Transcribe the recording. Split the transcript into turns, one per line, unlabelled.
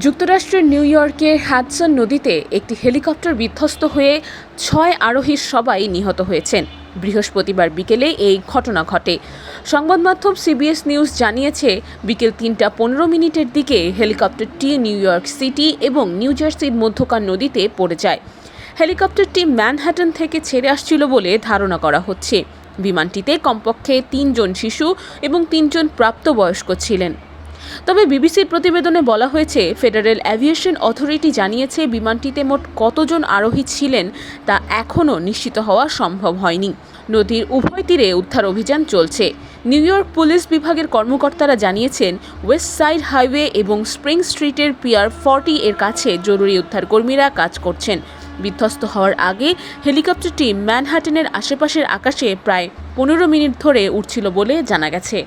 যুক্তরাষ্ট্রের নিউ ইয়র্কের হ্যাডসন নদীতে একটি হেলিকপ্টার বিধ্বস্ত হয়ে ছয় আরোহীর সবাই নিহত হয়েছেন। বৃহস্পতিবার বিকেলে এই ঘটনা ঘটে। সংবাদ মাধ্যম সিবিএস নিউজ জানিয়েছে, বিকেল তিনটা পনেরো মিনিটের দিকে হেলিকপ্টারটি নিউ ইয়র্ক সিটি এবং নিউ জার্সির মধ্যকার নদীতে পড়ে যায়। হেলিকপ্টারটি ম্যানহ্যাটন থেকে ছেড়ে আসছিল বলে ধারণা করা হচ্ছে। বিমানটিতে কমপক্ষে তিনজন শিশু এবং তিনজন প্রাপ্তবয়স্ক ছিলেন। তবে বিবিসির প্রতিবেদনে বলা হয়েছে, ফেডারেল অ্যাভিয়েশন অথরিটি জানিয়েছে বিমানটিতে মোট কতজন আরোহী ছিলেন তা এখনও নিশ্চিত হওয়া সম্ভব হয়নি। নদীর উভয় তীরে উদ্ধার অভিযান চলছে। নিউ ইয়র্ক পুলিশ বিভাগের কর্মকর্তারা জানিয়েছেন, ওয়েস্ট সাইড হাইওয়ে এবং স্প্রিং স্ট্রিটের পিয়ার ফর্টি এর কাছে জরুরি উদ্ধারকর্মীরা কাজ করছেন। বিধ্বস্ত হওয়ার আগে হেলিকপ্টারটি ম্যানহাটনের আশেপাশের আকাশে প্রায় পনেরো মিনিট ধরে উঠছিল বলে জানা গেছে।